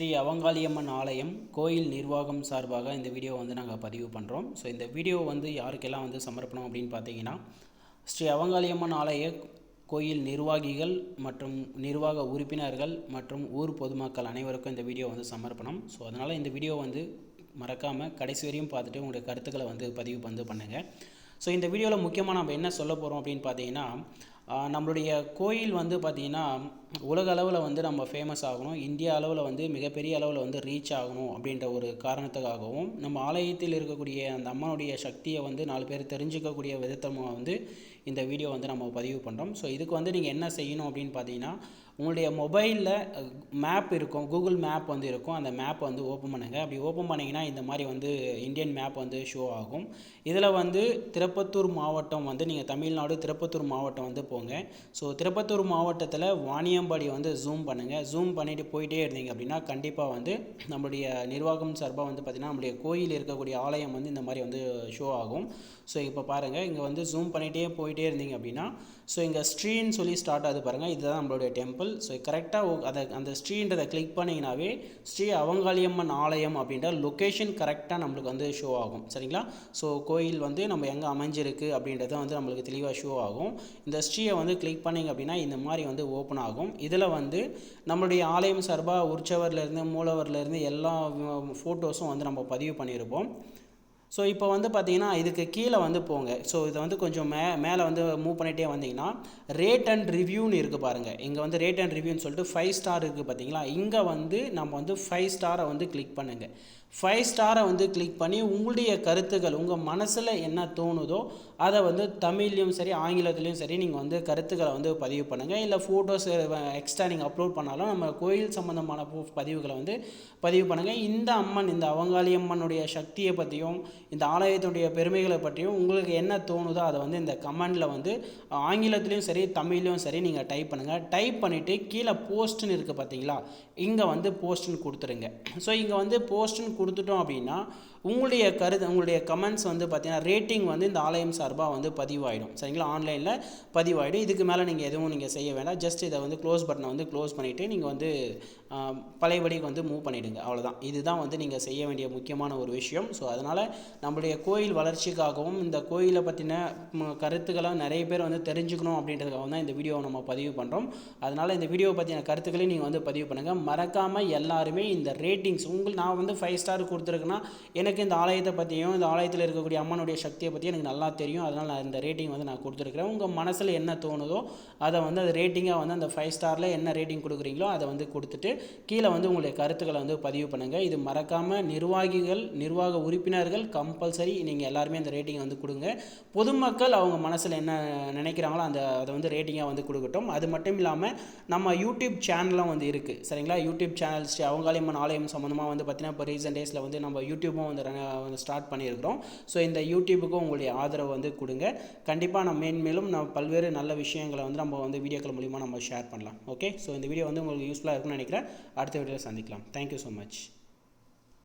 ஸ்ரீ அவங்காளியம்மன் ஆலயம் கோயில் நிர்வாகம் சார்பாக இந்த வீடியோ வந்து நாங்கள் பதிவு பண்ணுறோம் ஸோ இந்த வீடியோ வந்து யாருக்கெல்லாம் வந்து சமர்ப்பணம் அப்படின்னு பார்த்தீங்கன்னா ஸ்ரீ அவங்காளியம்மன் ஆலய கோயில் நிர்வாகிகள் மற்றும் நிர்வாக உறுப்பினர்கள் மற்றும் ஊர் பொதுமக்கள் அனைவருக்கும் இந்த வீடியோ வந்து சமர்ப்பணம். ஸோ அதனால் இந்த வீடியோ வந்து மறக்காமல் கடைசி வரையும் பார்த்துட்டு உங்களுடைய கருத்துக்களை வந்து பதிவு வந்து பண்ணுங்கள் ஸோ இந்த வீடியோவில் முக்கியமாக நம்ம என்ன சொல்ல போகிறோம் அப்படின்னு பார்த்தீங்கன்னா நம்மளுடைய கோயில் வந்து பார்த்திங்கன்னா உலக அளவில் வந்து நம்ம ஃபேமஸ் ஆகணும். இந்தியா அளவில் வந்து மிகப்பெரிய அளவில் வந்து ரீச் ஆகணும் அப்படின்ற ஒரு காரணத்துக்காகவும் நம்ம ஆலயத்தில் இருக்கக்கூடிய அந்த அம்மனுடைய சக்தியை வந்து நாலு பேர் தெரிஞ்சுக்கக்கூடிய விதத்தமாக வந்து இந்த வீடியோ வந்து நம்ம பதிவு பண்ணுறோம் ஸோ இதுக்கு வந்து நீங்கள் என்ன செய்யணும் அப்படின்னு பார்த்தீங்கன்னா உங்களுடைய மொபைலில் மேப் இருக்கும். கூகுள் மேப் வந்து இருக்கும். அந்த மேப் வந்து ஓப்பன் பண்ணுங்கள் அப்படி ஓப்பன் பண்ணிங்கன்னா இந்த மாதிரி வந்து இந்தியன் மேப் வந்து ஷோ ஆகும். இதில் வந்து திருப்பத்தூர் மாவட்டம் வந்து நீங்கள் தமிழ்நாடு திருப்பத்தூர் மாவட்டம் வந்து போங்க. ஸோ திருப்பத்தூர் மாவட்டத்தில் வாணியம்பாடி வந்து ஜூம் பண்ணுங்கள் ஜூம் பண்ணிவிட்டு போயிட்டே இருந்தீங்க அப்படின்னா கண்டிப்பாக வந்து நம்மளுடைய நிர்வாகம் சார்பாக வந்து பார்த்திங்கன்னா நம்மளுடைய கோயில் இருக்கக்கூடிய ஆலயம் வந்து இந்த மாதிரி வந்து ஷோ ஆகும். ஸோ இப்போ பாருங்கள் இங்கே வந்து ஜூம் பண்ணிகிட்டே போயிட்டே இருந்தீங்க அப்படின்னா ஸோ இங்கே ஸ்ட்ரீன்னு சொல்லி ஸ்டார்ட் ஆகுது பாருங்கள் இதுதான் நம்மளுடைய டெம்பிள் ஸோ கரெக்டாக அதை அந்த ஸ்ரீன்றதை கிளிக் பண்ணிங்கனாவே ஸ்ரீ அவங்காளியம்மன் ஆலயம் அப்படின்ற லொக்கேஷன் கரெக்டாக நம்மளுக்கு வந்து ஷோ ஆகும். சரிங்களா? ஸோ கோயில் வந்து நம்ம எங்கே அமைஞ்சிருக்கு அப்படின்றது வந்து நம்மளுக்கு தெளிவாக ஷோ ஆகும். இந்த ஸ்ரீயை வந்து கிளிக் பண்ணிங்க அப்படின்னா இந்த மாதிரி வந்து ஓப்பன் ஆகும். இதில் வந்து நம்மளுடைய ஆலயம் சார்பாக உற்சவர்லேருந்து மூலவர்லேருந்து எல்லா ஃபோட்டோஸும் வந்து நம்ம பதிவு பண்ணியிருப்போம். ஸோ இப்போ வந்து பார்த்தீங்கன்னா இதுக்கு கீழே வந்து போங்க. ஸோ இதை வந்து கொஞ்சம் மே மேலே வந்து மூவ் பண்ணிகிட்டே வந்தீங்கன்னா ரேட் அண்ட் ரிவ்யூன்னு இருக்குது பாருங்கள் இங்கே வந்து ரேட் அண்ட் ரிவ்யூன்னு சொல்லிட்டு ஃபைவ் ஸ்டார் இருக்குது பார்த்தீங்களா? இங்கே வந்து நம்ம வந்து ஃபைவ் ஸ்டாரை வந்து கிளிக் பண்ணுங்கள் ஃபைவ் ஸ்டாரை வந்து கிளிக் பண்ணி உங்களுடைய கருத்துக்கள் உங்கள் மனசில் என்ன தோணுதோ அதை வந்து தமிழ்லையும் சரி ஆங்கிலத்துலேயும் சரி நீங்கள் வந்து கருத்துக்களை வந்து பதிவு பண்ணுங்கள் இல்லை ஃபோட்டோஸ் எக்ஸ்ட்ரா நீங்கள் அப்லோட் பண்ணாலும் நம்ம கோயில் சம்மந்தமான பதிவுகளை வந்து பதிவு பண்ணுங்கள் இந்த அம்மன் இந்த அவங்காளி அம்மனுடைய சக்தியை பற்றியும் இந்த ஆலயத்துடைய பெருமைகளை பற்றியும் உங்களுக்கு என்ன தோணுதோ அதை வந்து இந்த கமெண்டில் வந்து ஆங்கிலத்துலேயும் சரி தமிழ்லையும் சரி நீங்கள் டைப் பண்ணுங்கள் டைப் பண்ணிவிட்டு கீழே போஸ்ட்னு இருக்குது பார்த்தீங்களா இங்கே வந்து போஸ்ட்னு கொடுத்துருங்க. ஸோ இங்கே வந்து போஸ்ட்னு கொடுத்துட்டோம் அப்படின்னா உங்களுடைய கருத்து உங்களுடைய கமெண்ட்ஸ் வந்து பார்த்தீங்கன்னா ரேட்டிங் வந்து இந்த ஆலயம் சார்பாக வந்து பதிவாயிடும். சரிங்களா? ஆன்லைனில் பதிவாயிடும். இதுக்கு மேலே நீங்கள் எதுவும் நீங்கள் செய்ய வேண்டாம். ஜஸ்ட் இதை வந்து க்ளோஸ் பட்டனை வந்து க்ளோஸ் பண்ணிவிட்டு நீங்கள் வந்து பழையபடிக்கு வந்து மூவ் பண்ணிவிடுங்க அவ்வளோதான் இதுதான் வந்து நீங்கள் செய்ய வேண்டிய முக்கியமான ஒரு விஷயம். ஸோ அதனால் நம்மளுடைய கோயில் வளர்ச்சிக்காகவும் இந்த கோயிலை பற்றின கருத்துக்களை நிறைய பேர் வந்து தெரிஞ்சுக்கணும் அப்படின்றதுக்காக தான் இந்த வீடியோவை நம்ம பதிவு பண்ணுறோம் அதனால் இந்த வீடியோவை பற்றின கருத்துக்களையும் நீங்கள் வந்து பதிவு பண்ணுங்கள் மறக்காமல் எல்லாருமே இந்த ரேட்டிங்ஸ் உங்கள் நான் வந்து ஃபைவ் ஸ்டார் கொடுத்துருக்கேன்னா எனக்கு இந்த ஆலயத்தை பற்றியும் இந்த ஆலயத்தில் இருக்கக்கூடிய அம்மனுடைய சக்தியை பற்றி எனக்கு நல்லா தெரியும். அதனால் நான் இந்த ரேட்டிங் வந்து நான் கொடுத்துருக்குறேன். உங்கள் மனசில் என்ன தோணுதோ அதை வந்து அது ரேட்டிங்காக வந்து அந்த ஃபைவ் ஸ்டாரில் என்ன ரேட்டிங் கொடுக்குறீங்களோ அதை வந்து கொடுத்துட்டு கீழே வந்து உங்களுடைய கருத்துக்களை வந்து பதிவு பண்ணுங்கள் இது மறக்காமல் நிர்வாகிகள் நிர்வாக உறுப்பினர்கள் கம் கம்பல்சரி நீங்கள் எல்லாருமே அந்த ரேட்டிங்கை வந்து கொடுங்க. பொதுமக்கள் அவங்க மனசில் என்ன நினைக்கிறாங்களோ அந்த அதை வந்து ரேட்டிங்காக வந்து கொடுக்கட்டும். அது மட்டும் இல்லாமல் நம்ம யூடியூப் சேனலும் வந்து இருக்குது சரிங்களா? யூடியூப் சேனல்ஸ் ஸ்ரீ அவங்காளியம்மன் ஆலயம் சம்மந்தமாக வந்து பார்த்திங்கன்னா இப்போ ரீசெண்ட் டேஸில் வந்து நம்ம யூடியூப்பும் வந்து வந்து ஸ்டார்ட் பண்ணியிருக்கிறோம். ஸோ இந்த யூடியூபுக்கும் உங்களுடைய ஆதரவு வந்து கொடுங்க. கண்டிப்பாக நம்ம மேன்மேலும் நம்ம பல்வேறு நல்ல விஷயங்களை வந்து நம்ம வந்து வீடியோக்கள் மூலிமா நம்ம ஷேர் பண்ணலாம். ஓகே ஸோ இந்த வீடியோ வந்து உங்களுக்கு யூஸ்ஃபுல்லாக இருக்கும்னு நினைக்கிறேன். அடுத்த வீடியோவில் சந்திக்கலாம். Thank you so much